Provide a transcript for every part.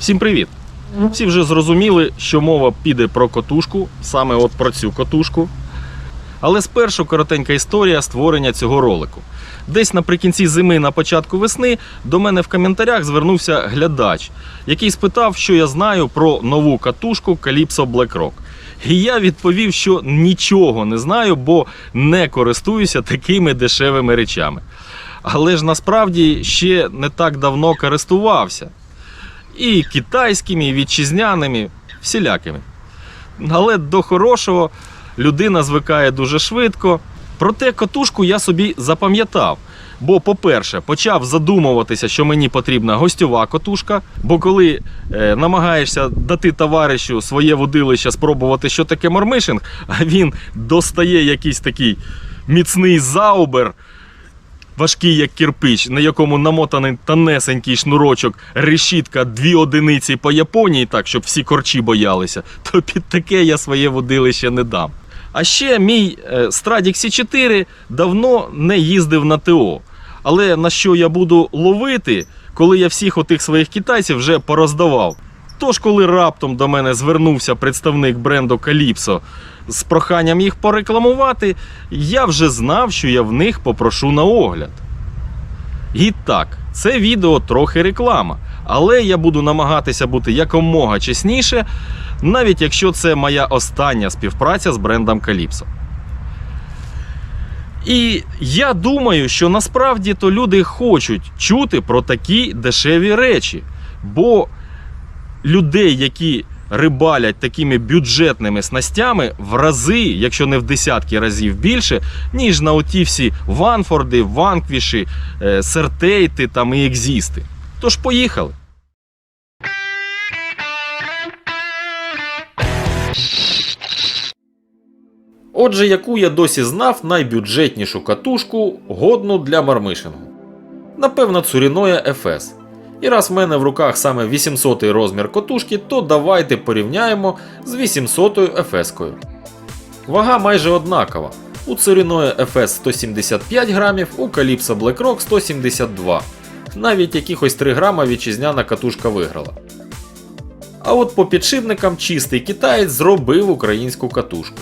Всім привіт! Всі вже зрозуміли, що мова піде про котушку, саме от про цю котушку. Але спершу коротенька історія створення цього ролику. Десь наприкінці зими, на початку весни, до мене в коментарях звернувся глядач, який спитав, що я знаю про нову катушку Calypso Black Rock. І я відповів, що нічого не знаю, бо не користуюся такими дешевими речами. Але ж насправді ще не так давно користувався. І китайськими, і вітчизняними, всілякими. Але до хорошого людина звикає дуже швидко. Проте котушку я собі запам'ятав. Бо, по-перше, почав задумуватися, що мені потрібна гостьова котушка. Бо коли е, намагаєшся дати товаришу своє водилище спробувати, що таке мормишинг, а він достає якийсь такий міцний заубер, важкий як кирпич, на якому намотаний тонесенький шнурочок, решітка, дві одиниці по Японії, так, щоб всі корчі боялися, то під таке я своє водилище не дам. А ще мій е, Stradix C4 давно не їздив на ТО. Але на що я буду ловити, коли я всіх отих своїх китайців вже пороздавав? Тож, коли раптом до мене звернувся представник бренду Calypso з проханням їх порекламувати, я вже знав, що я в них попрошу на огляд. І так, це відео трохи реклама, але я буду намагатися бути якомога чесніше, навіть якщо це моя остання співпраця з брендом Calypso. І я думаю, що насправді то люди хочуть чути про такі дешеві речі. Бо людей, які рибалять такими бюджетними снастями, в рази, якщо не в десятки разів більше, ніж на оті всі ванфорди, ванквіші, е, сертейти там і екзісти. Тож поїхали. Отже, яку я досі знав найбюджетнішу катушку, годну для мармишингу. Напевно, Цуріноя FS. І раз в мене в руках саме 800 розмір котушки, то давайте порівняємо з 800 FS-кою. Вага майже однакова. У Цуріноя FS 175 грамів, у Calypso Black Rock 172. Навіть якихось 3 грама вітчизняна катушка виграла. А от по підшипникам чистий китаєць зробив українську катушку.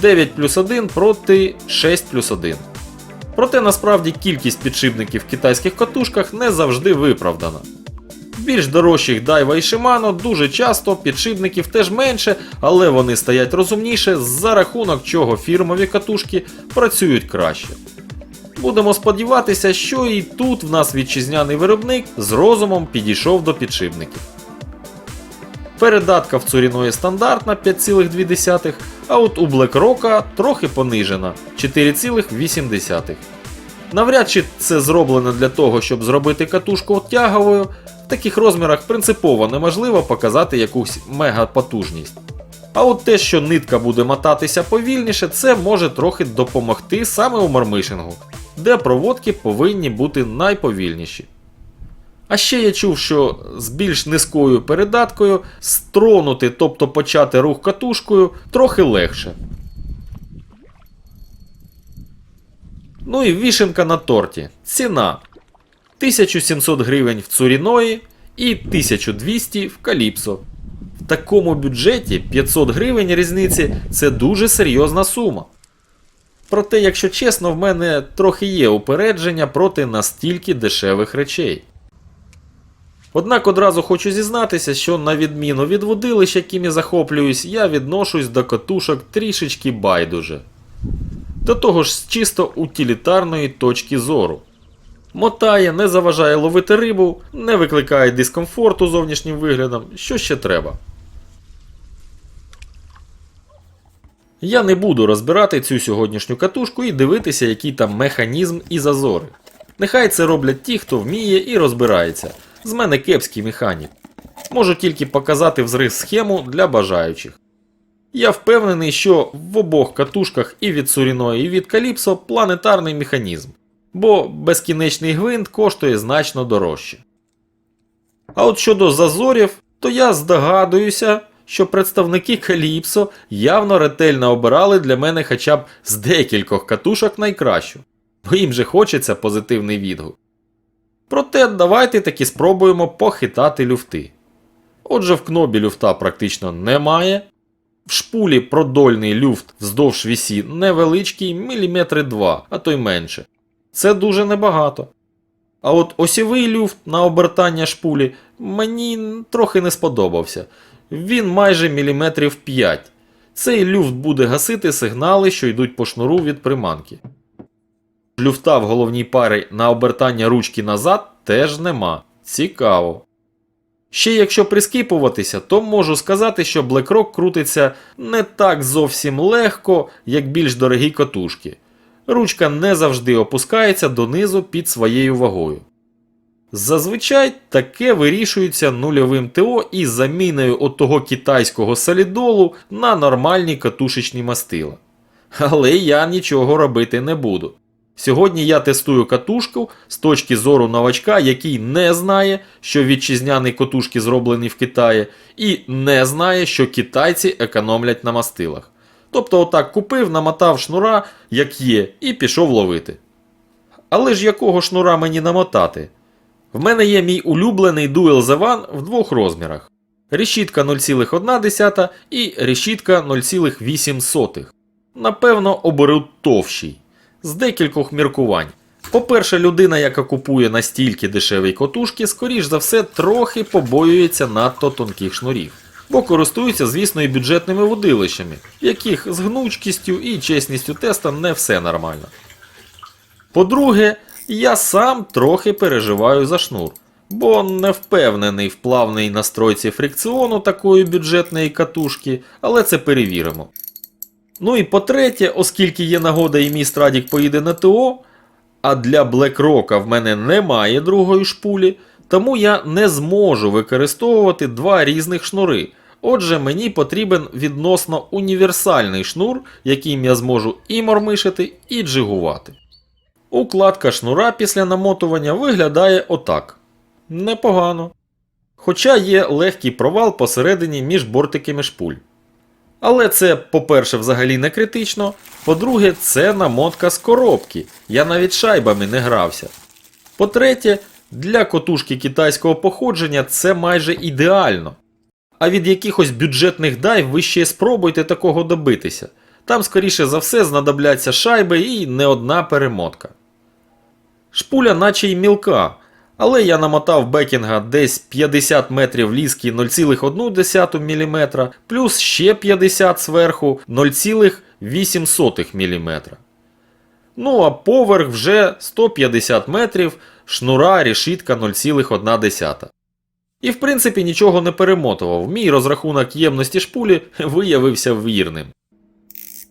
9 плюс 1 проти 6 плюс 1. Проте насправді кількість підшипників в китайських катушках не завжди виправдана. Більш дорожчих Daiwa і Shimano дуже часто підшипників теж менше, але вони стоять розумніше, за рахунок чого фірмові катушки працюють краще. Будемо сподіватися, що і тут в нас вітчизняний виробник з розумом підійшов до підшипників. Передатка в Цуріної стандартна 5,2, а от у BlackRock трохи понижена 4,8. Навряд чи це зроблено для того, щоб зробити катушку тяговою. В таких розмірах принципово неможливо показати якусь мегапотужність. А от те, що нитка буде мотатися повільніше, це може трохи допомогти саме у мармишингу, де проводки повинні бути найповільніші. А ще я чув, що з більш низькою передаткою стронути, тобто почати рух катушкою, трохи легше. Ну і вішенка на торті. Ціна 1700 гривень в Цуріної і 1200 в Каліпсо. В такому бюджеті 500 гривень різниці це дуже серйозна сума. Проте, якщо чесно, в мене трохи є упередження проти настільки дешевих речей. Однак одразу хочу зізнатися, що на відміну від водилищ, якими захоплююсь, я відношусь до катушок трішечки байдуже. До того ж з чисто утилітарної точки зору. Мотає, не заважає ловити рибу, не викликає дискомфорту зовнішнім виглядом, що ще треба. Я не буду розбирати цю сьогоднішню катушку і дивитися, який там механізм і зазори. Нехай це роблять ті, хто вміє і розбирається. З мене кепський механік. Можу тільки показати взрив схему для бажаючих. Я впевнений, що в обох катушках і від Суріної, і від Каліпсо планетарний механізм, бо безкінечний гвинт коштує значно дорожче. А от щодо зазорів, то я здогадуюся, що представники Каліпсо явно ретельно обирали для мене хоча б з декількох катушок найкращу, бо їм же хочеться позитивний відгук. Проте давайте таки спробуємо похитати люфти. Отже, в кнобі люфта практично немає. В шпулі продольний люфт вздовж вісі невеличкий, міліметри 2, а то й менше. Це дуже небагато. А от осівий люфт на обертання шпулі мені трохи не сподобався. Він майже міліметрів 5. Цей люфт буде гасити сигнали, що йдуть по шнуру від приманки. Люфта в головній парі на обертання ручки назад теж нема. Цікаво. Ще якщо прискіпуватися, то можу сказати, що BlackRock крутиться не так зовсім легко, як більш дорогі катушки. Ручка не завжди опускається донизу під своєю вагою. Зазвичай таке вирішується нульовим ТО із заміною от того китайського солідолу на нормальні катушечні мастила. Але я нічого робити не буду. Сьогодні я тестую катушку з точки зору новачка, який не знає, що вітчизняні катушки зроблені в Китаї, і не знає, що китайці економлять на мастилах. Тобто, отак купив, намотав шнура, як є, і пішов ловити. Але ж якого шнура мені намотати? В мене є мій улюблений Dual The One в двох розмірах: решітка 0,1 і решітка 0,8. Напевно, оберу товщий. З декількох міркувань. По-перше, людина, яка купує настільки дешеві котушки, скоріш за все, трохи побоюється надто тонких шнурів. Бо користуються, звісно, і бюджетними водилищами, в яких з гнучкістю і чесністю теста не все нормально. По-друге, я сам трохи переживаю за шнур, бо не впевнений в плавній настройці фрикціону такої бюджетної катушки, але це перевіримо. Ну і по-третє, оскільки є нагода і мій страдік поїде на ТО, а для BlackRock в мене немає другої шпулі, тому я не зможу використовувати два різних шнури. Отже, мені потрібен відносно універсальний шнур, яким я зможу і мормишити, і джигувати. Укладка шнура після намотування виглядає отак. Непогано. Хоча є легкий провал посередині між бортиками шпуль. Але це, по-перше, взагалі не критично. По-друге, це намотка з коробки. Я навіть шайбами не грався. По-третє, для котушки китайського походження це майже ідеально. А від якихось бюджетних дайв ви ще спробуйте такого добитися. Там, скоріше за все, знадобляться шайби і не одна перемотка. Шпуля наче й мілка, але я намотав бекінга десь 50 метрів ліски 0,1 мм, плюс ще 50 зверху 0,8 мм. Ну а поверх вже 150 метрів шнура решітка 0,1. І в принципі нічого не перемотував. Мій розрахунок ємності шпулі виявився вірним.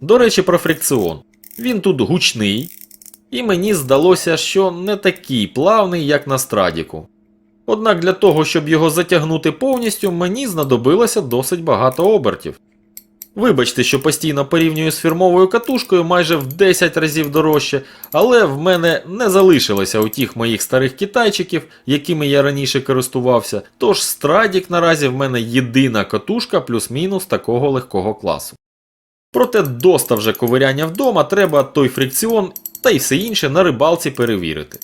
До речі, про фрикціон. Він тут гучний, і мені здалося, що не такий плавний, як на страдіку. Однак для того, щоб його затягнути повністю, мені знадобилося досить багато обертів. Вибачте, що постійно порівнюю з фірмовою катушкою майже в 10 разів дорожче, але в мене не залишилося у тих моїх старих китайчиків, якими я раніше користувався, тож страдік наразі в мене єдина катушка плюс-мінус такого легкого класу. Проте доста вже ковиряння вдома, треба той фрикціон та й все інше на рибалці перевірити.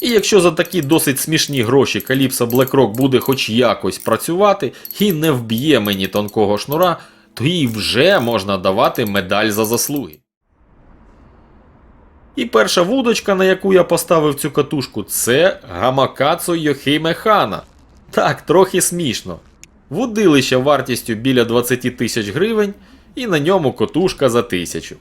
І якщо за такі досить смішні гроші Calypso BlackRock буде хоч якось працювати і не вб'є мені тонкого шнура, то їй вже можна давати медаль за заслуги. І перша вудочка, на яку я поставив цю катушку, це Гамакацу Йохіме Хана. Так, трохи смішно. Вудилище вартістю біля 20 тисяч гривень, і на ньому котушка за тисячу.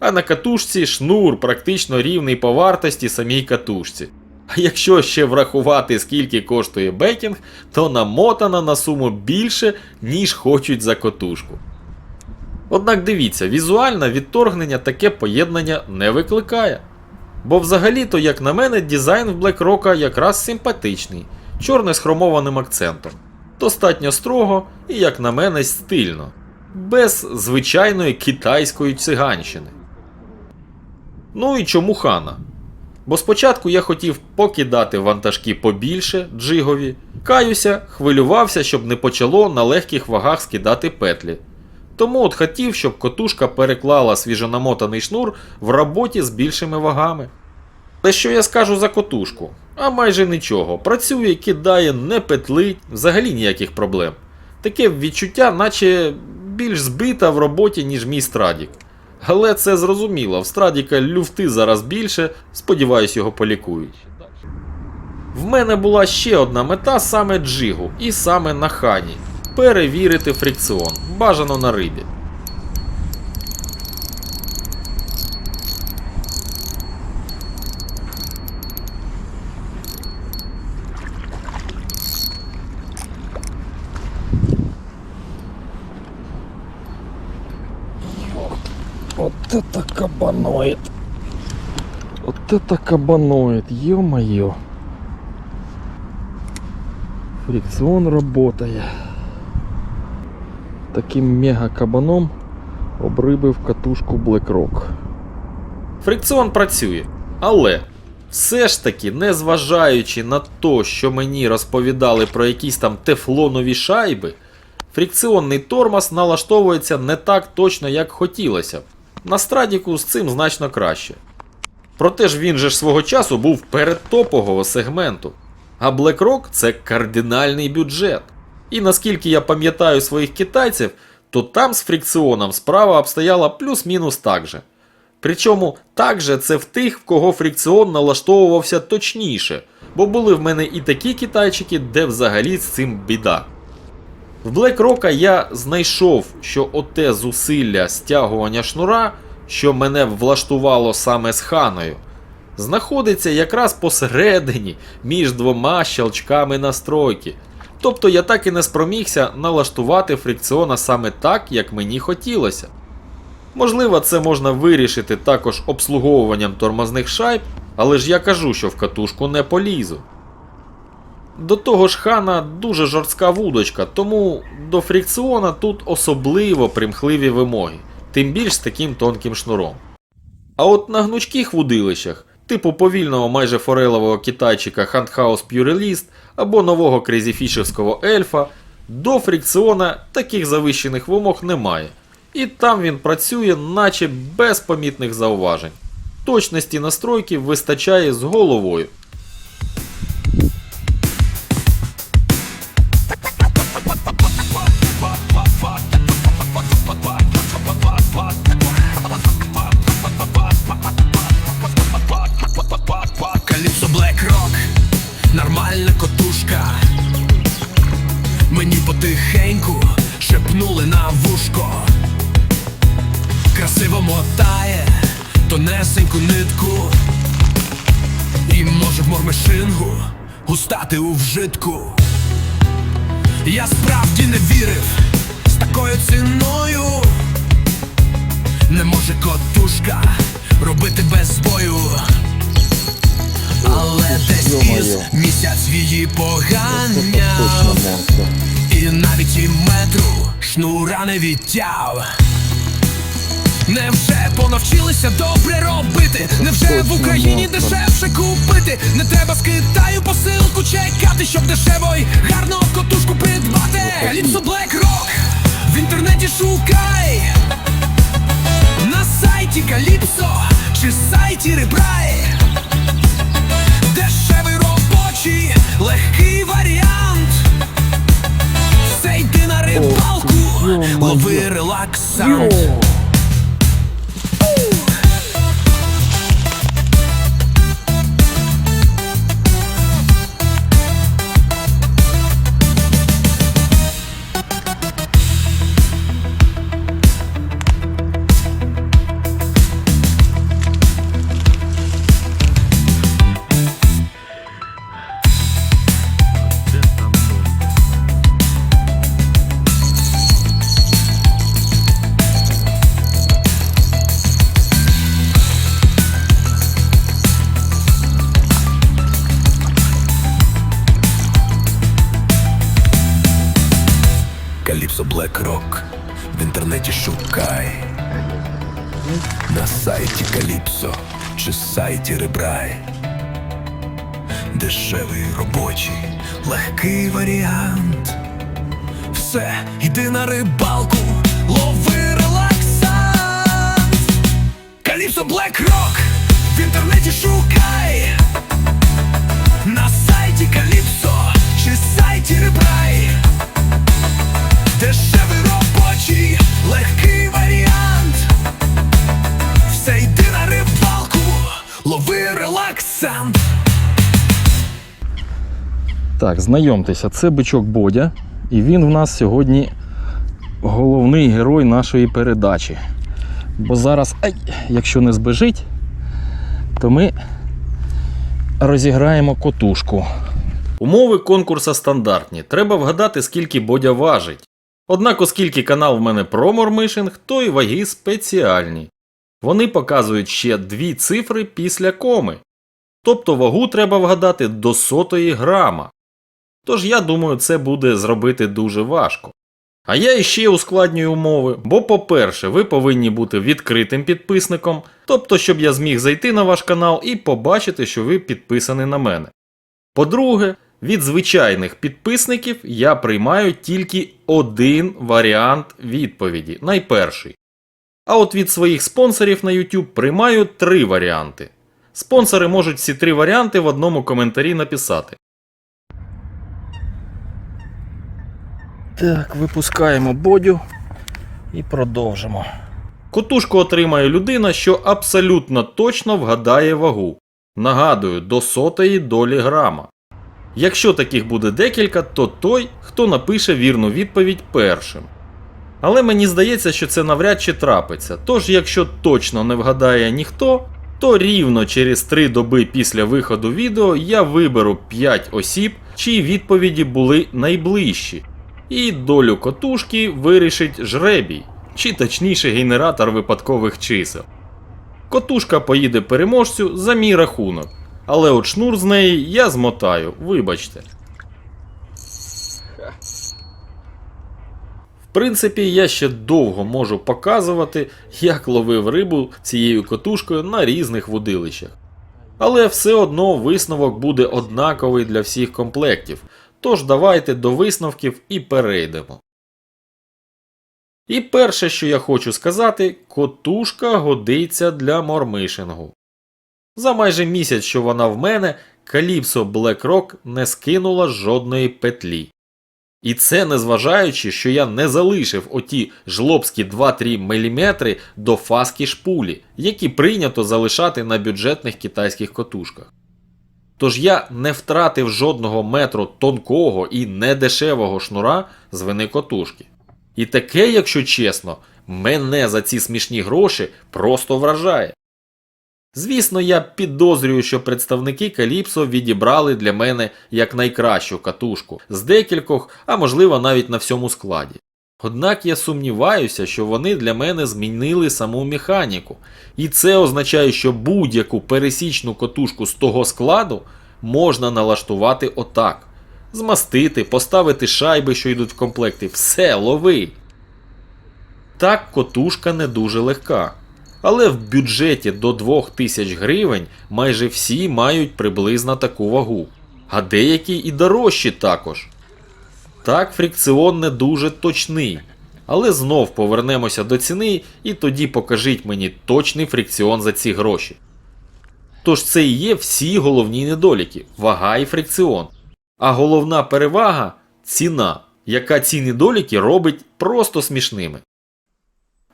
А на катушці шнур практично рівний по вартості самій катушці. А якщо ще врахувати, скільки коштує бекінг, то намотана на суму більше, ніж хочуть за котушку. Однак дивіться, візуально відторгнення таке поєднання не викликає. Бо взагалі-то, як на мене, дизайн в BlackRock якраз симпатичний, чорний з хромованим акцентом. Достатньо строго і, як на мене, стильно, без звичайної китайської циганщини. Ну і чому хана? Бо спочатку я хотів покидати вантажки побільше джигові, каюся, хвилювався, щоб не почало на легких вагах скидати петлі. Тому от хотів, щоб котушка переклала свіжонамотаний шнур в роботі з більшими вагами. Та що я скажу за котушку? А майже нічого. Працює, кидає, не петлить, взагалі ніяких проблем. Таке відчуття, наче більш збита в роботі, ніж мій страдік. Але це зрозуміло, в страдіка люфти зараз більше, сподіваюсь, його полікують. В мене була ще одна мета саме джигу, і саме на хані. Перевірити фрикціон, бажано на рибі. Вот это кабаноид. Вот это кабаноид, ё-моё. Фрикціон работає. Таким мега кабаном обрибив катушку Black Rock. Фрикціон працює, але все ж таки, незважаючи на те, що мені розповідали про якісь там тефлонові шайби, фрикціонний тормоз налаштовується не так точно, як хотілося б. На страдіку з цим значно краще. Проте ж він же ж свого часу був передтопового сегменту. А BlackRock це кардинальний бюджет. І наскільки я пам'ятаю своїх китайців, то там з фрикціоном справа обстояла плюс-мінус так же. Причому так же це в тих, в кого фрикціон налаштовувався точніше, бо були в мене і такі китайчики, де взагалі з цим біда. В BlackRock я знайшов, що оте зусилля стягування шнура, що мене влаштувало саме з ханою, знаходиться якраз посередині між двома щелчками настройки. Тобто я так і не спромігся налаштувати фрикціона саме так, як мені хотілося. Можливо, це можна вирішити також обслуговуванням тормозних шайб, але ж я кажу, що в катушку не полізу. До того ж, хана дуже жорстка вудочка, тому до фрикціона тут особливо примхливі вимоги, тим більш з таким тонким шнуром. А от на гнучких вудилищах, типу повільного майже форелового китайчика Handhouse Purelist або нового крезіфішевського ельфа, до фрикціона таких завищених вимог немає. І там він працює, наче без помітних зауважень. Точності настройки вистачає з головою. Густати. Я справді не вірив з такою ціною. Не може котушка робити без бою. Але десь із місяць її поганяв. І навіть і метру шнура не відтяв Невже понавчилися добре робити? Невже в Україні дешевше купити? Не треба з Китаю посилку чекати, щоб дешево й гарно котушку придбати Ліпсо Black Rock в інтернеті шукай На сайті Каліпсо чи сайті Ребрай Дешевий робочий, легкий варіант. Все йди на рибалку, лови релаксант. Каліпсо Black Rock в інтернеті шукай. На сайті Каліпсо чи сайті Ребрай. Дешевий робочий, легкий варіант. Все, йди на рибалку, лови релаксант. Каліпсо Black Rock в інтернеті шукай на сайті Каліпсо чи сайті Ребрай. Дешевий робочий, легкий варіант. Все йди на рибалку, лови релаксант. Так, знайомтеся, це бичок Бодя, і він в нас сьогодні головний герой нашої передачі. Бо зараз, ай, якщо не збежить, то ми розіграємо котушку. Умови конкурсу стандартні. Треба вгадати, скільки бодя важить. Однак, оскільки канал в мене про мормишинг, то й ваги спеціальні. Вони показують ще дві цифри після коми. Тобто вагу треба вгадати до сотої грама. Тож я думаю, це буде зробити дуже важко. А я іще ускладнюю умови, бо, по-перше, ви повинні бути відкритим підписником, тобто, щоб я зміг зайти на ваш канал і побачити, що ви підписані на мене. По-друге, від звичайних підписників я приймаю тільки один варіант відповіді, найперший. А от від своїх спонсорів на YouTube приймаю три варіанти. Спонсори можуть всі три варіанти в одному коментарі написати. Так, випускаємо бодю і продовжимо. Котушку отримає людина, що абсолютно точно вгадає вагу. Нагадую, до сотої долі грама. Якщо таких буде декілька, то той, хто напише вірну відповідь першим. Але мені здається, що це навряд чи трапиться. Тож, якщо точно не вгадає ніхто, то рівно через 3 доби після виходу відео я виберу 5 осіб, чиї відповіді були найближчі. І долю котушки вирішить жребій, чи точніше генератор випадкових чисел. Котушка поїде переможцю за мій рахунок, але от шнур з неї я змотаю, вибачте. В принципі, я ще довго можу показувати, як ловив рибу цією котушкою на різних вудилищах. Але все одно висновок буде однаковий для всіх комплектів, тож давайте до висновків і перейдемо. І перше, що я хочу сказати, котушка годиться для мормишингу. За майже місяць, що вона в мене, Calypso Black Rock не скинула жодної петлі. І це незважаючи, що я не залишив оті жлобські 2-3 мм до фаски шпулі, які прийнято залишати на бюджетних китайських котушках. Тож я не втратив жодного метру тонкого і недешевого шнура з вини котушки. І таке, якщо чесно, мене за ці смішні гроші просто вражає. Звісно, я підозрюю, що представники Каліпсо відібрали для мене як найкращу катушку з декількох, а можливо навіть на всьому складі. Однак я сумніваюся, що вони для мене змінили саму механіку, і це означає, що будь-яку пересічну котушку з того складу можна налаштувати отак. Змастити, поставити шайби, що йдуть в комплекті, все, лови. Так, котушка не дуже легка. Але в бюджеті до 2000 гривень майже всі мають приблизно таку вагу, а деякі і дорожчі також. Так, фрикціон не дуже точний. Але знов повернемося до ціни і тоді покажіть мені точний фрикціон за ці гроші. Тож це і є всі головні недоліки вага і фрикціон. А головна перевага ціна, яка ці недоліки робить просто смішними.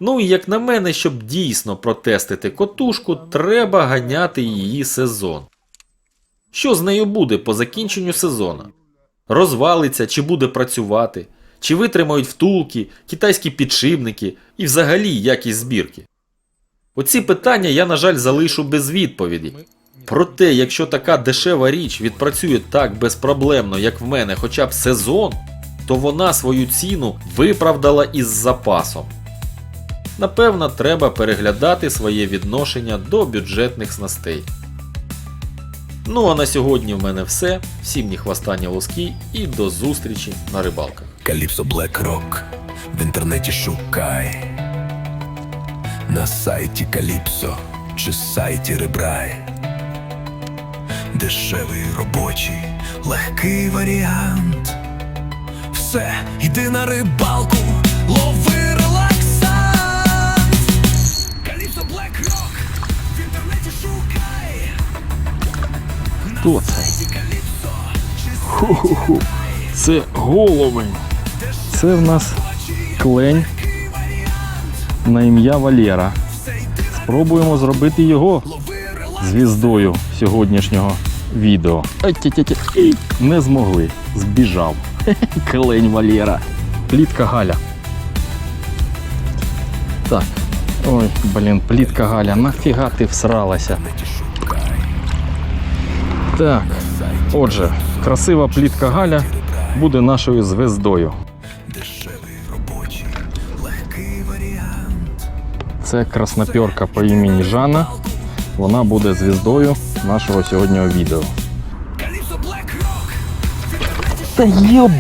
Ну і як на мене, щоб дійсно протестити котушку, треба ганяти її сезон. Що з нею буде по закінченню сезону? Розвалиться чи буде працювати, чи витримають втулки, китайські підшипники і взагалі якість збірки? Оці питання я, на жаль, залишу без відповіді. Проте, якщо така дешева річ відпрацює так безпроблемно, як в мене хоча б сезон, то вона свою ціну виправдала із запасом. Напевно, треба переглядати своє відношення до бюджетних снастей. Ну а на сьогодні в мене все. Всім ні хвоста, ні лоски і до зустрічі на рибалках. Каліпсо Black Rock в інтернеті шукай. На сайті Каліпсо чи сайті Ребрай. Дешевий робочий, легкий варіант. Все, йди на рибалку, Хто це? Ху-ху-ху. Це головень. Це в нас клень на ім'я Валера. Спробуємо зробити його звіздою сьогоднішнього відео. Не змогли. Збіжав. Клень Валера. Плітка Галя. Так. Ой, блін, плітка Галя, нафіга ти всралася? Так. Отже, красива плітка Галя буде нашою звездою. Це красноперка по імені Жанна. Вона буде звіздою нашого сьогоднішнього відео. Та йоб